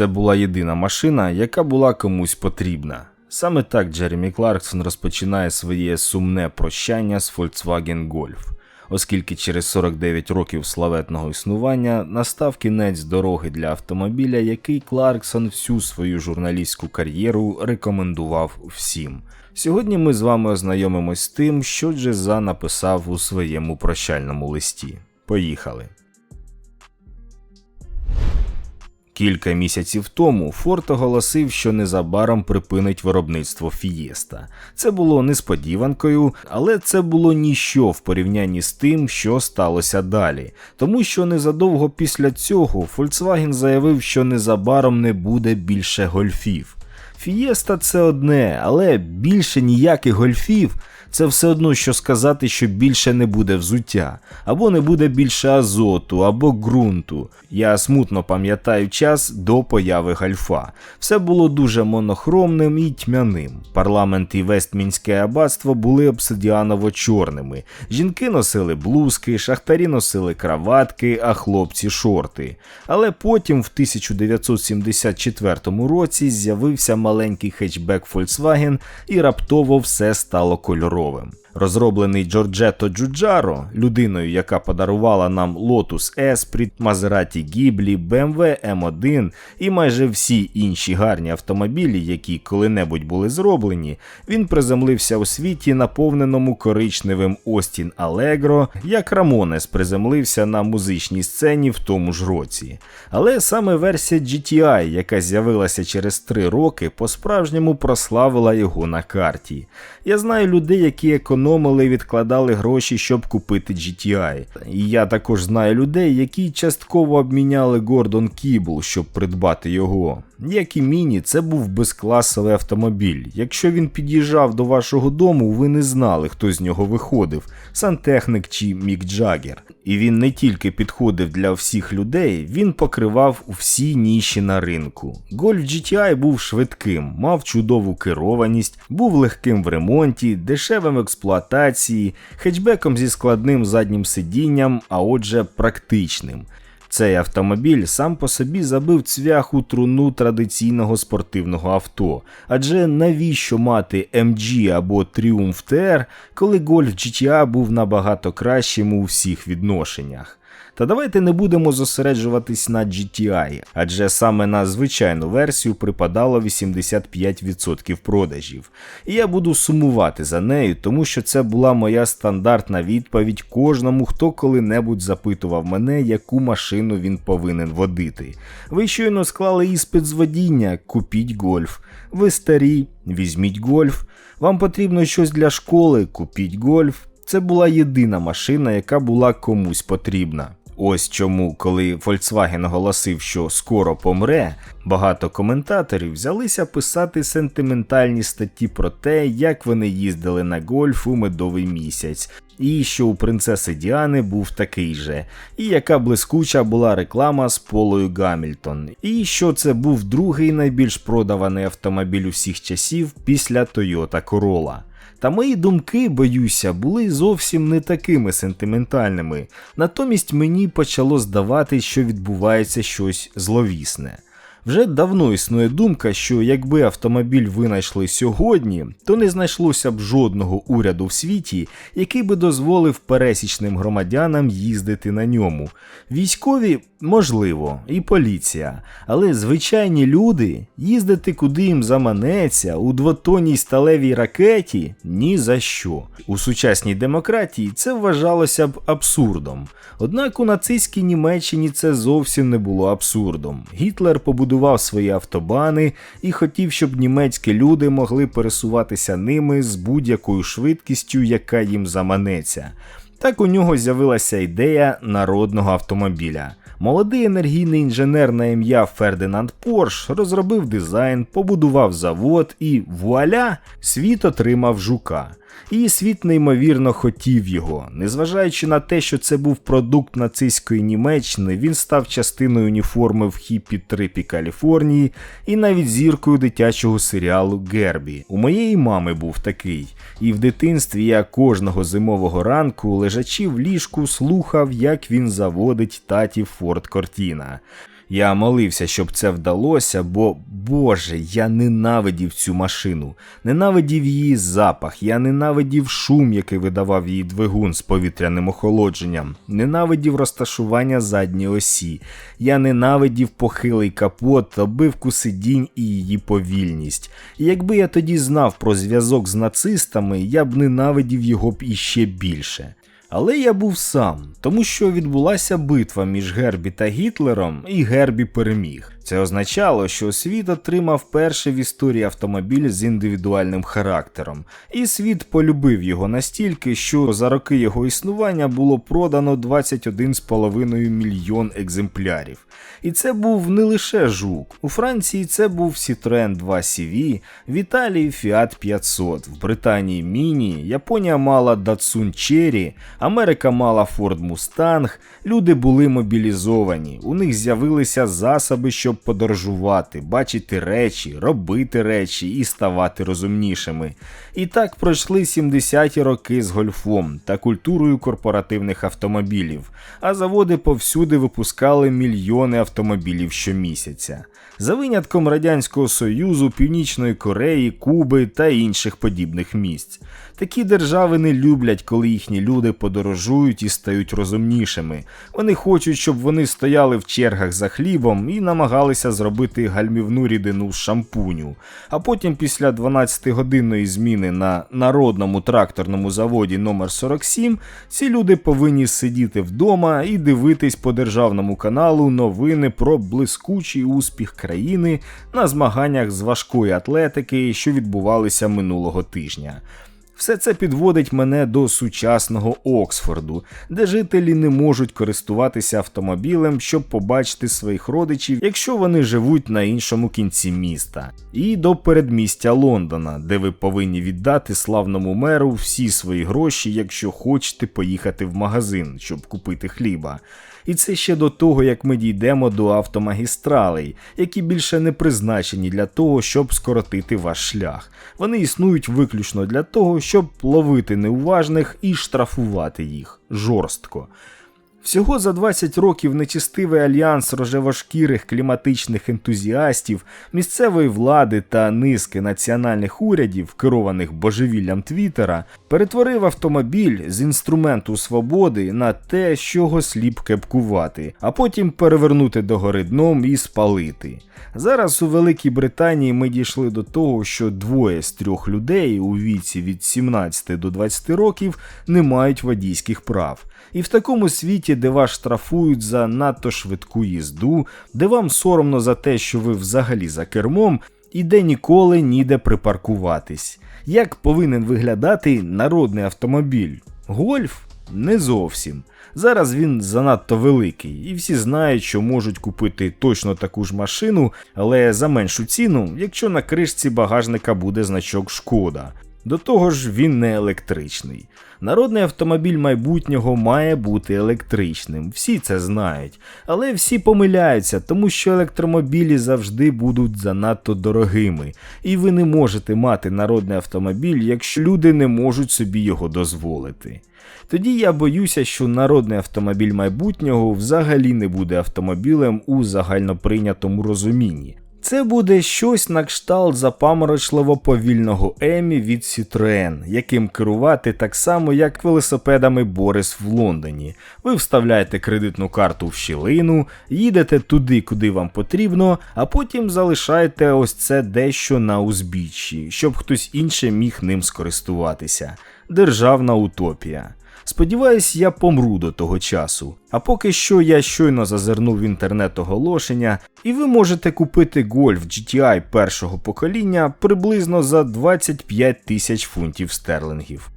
Це була єдина машина, яка була комусь потрібна. Саме так Джеремі Кларксон розпочинає своє сумне прощання з Volkswagen Golf, оскільки через 49 років славетного існування настав кінець дороги для автомобіля, який Кларксон всю свою журналістську кар'єру рекомендував всім. Сьогодні ми з вами ознайомимось з тим, що Джеза написав у своєму прощальному листі. Поїхали. Кілька місяців тому Форд оголосив, що незабаром припинить виробництво Фієста. Це було несподіванкою, але це було ніщо в порівнянні з тим, що сталося далі. Тому що незадовго після цього Volkswagen заявив, що незабаром не буде більше гольфів. Фієста це одне, але більше ніяких гольфів. Це все одно, що сказати, що більше не буде взуття, або не буде більше азоту, або ґрунту. Я смутно пам'ятаю час до появи гальфа. Все було дуже монохромним і тьмяним. Парламент і Вестмінське аббатство були обсидіаново-чорними. Жінки носили блузки, шахтарі носили краватки, а хлопці шорти. Але потім, в 1974 році, з'явився маленький хетчбек Volkswagen і раптово все стало кольоровим здоровим. Розроблений Джорджето Джуджаро, людиною, яка подарувала нам Lotus Esprit, Maserati Ghibli, BMW M1 і майже всі інші гарні автомобілі, які коли-небудь були зроблені, він приземлився у світі, наповненому коричневим Остін Allegro, як Рамонес приземлився на музичній сцені в тому ж році. Але саме версія GTI, яка з'явилася через три роки, по-справжньому прославила його на карті. Я знаю людей, які економили відкладали гроші, щоб купити GTI. І я також знаю людей, які частково обміняли Гордон Кібл, щоб придбати його. Як і міні, це був безкласовий автомобіль. Якщо він під'їжджав до вашого дому, ви не знали, хто з нього виходив сантехник чи Мік Джаггер. І він не тільки підходив для всіх людей, він покривав всі ніші на ринку. Golf GTI був швидким, мав чудову керованість, був легким в ремонті, дешевим в експлуатації, хетчбеком зі складним заднім сидінням, а отже, практичним. Цей автомобіль сам по собі забив цвях у труну традиційного спортивного авто. Адже навіщо мати MG або Triumph TR, коли Golf GTA був набагато кращим у всіх відношеннях? Та давайте не будемо зосереджуватись на GTI, адже саме на звичайну версію припадало 85% продажів. І я буду сумувати за нею, тому що це була моя стандартна відповідь кожному, хто коли-небудь запитував мене, яку машину він повинен водити. Ви щойно склали іспит з водіння, купіть гольф. Ви старі, візьміть гольф. Вам потрібно щось для школи, купіть гольф. Це була єдина машина, яка була комусь потрібна. Ось чому, коли Volkswagen оголосив, що скоро помре, багато коментаторів взялися писати сентиментальні статті про те, як вони їздили на гольф у медовий місяць, і що у принцеси Діани був такий же, і яка блискуча була реклама з Полою Гамільтон, і що це був другий найбільш продаваний автомобіль усіх часів після Toyota Corolla. Та мої думки, боюся, були зовсім не такими сентиментальними. Натомість мені почало здавати, що відбувається щось зловісне. Вже давно існує думка, що якби автомобіль винайшли сьогодні, то не знайшлося б жодного уряду в світі, який би дозволив пересічним громадянам їздити на ньому. Військові можливо, і поліція, але звичайні люди їздити куди їм заманеться у двотонній сталевій ракеті ні за що. У сучасній демократії це вважалося б абсурдом. Однак у нацистській Німеччині це зовсім не було абсурдом. Гітлер побудував свої автобани і хотів, щоб німецькі люди могли пересуватися ними з будь-якою швидкістю, яка їм заманеться. Так у нього з'явилася ідея народного автомобіля. Молодий енергійний інженер на ім'я Фердинанд Порш розробив дизайн, побудував завод і вуаля, світ отримав жука. І світ неймовірно хотів його. Незважаючи на те, що це був продукт нацистської Німеччини, він став частиною уніформи в хіпі трипі Каліфорнії і навіть зіркою дитячого серіалу Гербі. У моєї мами був такий. І в дитинстві я кожного зимового ранку, лежачи в ліжку, слухав, як він заводить таті Форд Кортіна. Я молився, щоб це вдалося, бо Боже, я ненавидів цю машину, ненавидів її запах, я ненавидів шум, який видавав її двигун з повітряним охолодженням, ненавидів розташування задньої осі, я ненавидів похилий капот, обивку сидінь і її повільність. І якби я тоді знав про зв'язок з нацистами, я б ненавидів його б іще більше. Але я був сам, тому що відбулася битва між Гербі та Гітлером, і Гербі переміг. Це означало, що світ отримав перший в історії автомобіль з індивідуальним характером, і світ полюбив його настільки, що за роки його існування було продано 21,5 мільйон екземплярів. І це був не лише жук. У Франції це був Citroën 2 CV, в Італії Fiat 500, в Британії Міні, Японія мала Datsun Cherry, Америка мала Ford Mustang, люди були мобілізовані, у них з'явилися засоби, щоб подорожувати, бачити речі, робити речі і ставати розумнішими. І так пройшли 70-ті роки з гольфом та культурою корпоративних автомобілів, а заводи повсюди випускали мільйони автомобілів щомісяця. За винятком Радянського Союзу, Північної Кореї, Куби та інших подібних місць. Такі держави не люблять, коли їхні люди подорожують і стають розумнішими. Вони хочуть, щоб вони стояли в чергах за хлібом і намагалися зробити гальмівну рідину з шампуню. А потім, після 12-годинної зміни на народному тракторному заводі номер 47 ці люди повинні сидіти вдома і дивитись по державному каналу новини про блискучий успіх країни на змаганнях з важкої атлетики, що відбувалися минулого тижня. Все це підводить мене до сучасного Оксфорду, де жителі не можуть користуватися автомобілем, щоб побачити своїх родичів, якщо вони живуть на іншому кінці міста, і до передмістя Лондона, де ви повинні віддати славному меру всі свої гроші, якщо хочете поїхати в магазин, щоб купити хліба. І це ще до того, як ми дійдемо до автомагістралей, які більше не призначені для того, щоб скоротити ваш шлях. Вони існують виключно для того, щоб ловити неуважних і штрафувати їх жорстко. Всього за 20 років нечистивий альянс рожевошкірих кліматичних ентузіастів, місцевої влади та низки національних урядів, керованих божевіллям Твіттера, перетворив автомобіль з інструменту свободи на те, з чого слід кепкувати, а потім перевернути догори дном і спалити. Зараз у Великій Британії ми дійшли до того, що двоє з трьох людей у віці від 17 до 20 років не мають водійських прав. І в такому світі, де вас штрафують за надто швидку їзду, де вам соромно за те, що ви взагалі за кермом, і де ніколи ніде припаркуватись. Як повинен виглядати народний автомобіль? Гольф? Не зовсім. Зараз він занадто великий, і всі знають, що можуть купити точно таку ж машину, але за меншу ціну, якщо на кришці багажника буде значок шкода. До того ж, він не електричний. Народний автомобіль майбутнього має бути електричним, всі це знають. Але всі помиляються, тому що електромобілі завжди будуть занадто дорогими, і ви не можете мати народний автомобіль, якщо люди не можуть собі його дозволити. Тоді я боюся, що народний автомобіль майбутнього взагалі не буде автомобілем у загальноприйнятому розумінні. Це буде щось на кшталт запаморочливо повільного Емі від Citroën, яким керувати так само, як велосипедами Борис в Лондоні. Ви вставляєте кредитну карту в щілину, їдете туди, куди вам потрібно, а потім залишаєте ось це дещо на узбіччі, щоб хтось інший міг ним скористуватися. Державна утопія. Сподіваюсь, я помру до того часу. А поки що я щойно зазирнув в інтернет оголошення, і ви можете купити Golf GTI першого покоління приблизно за 25 тисяч фунтів стерлингів.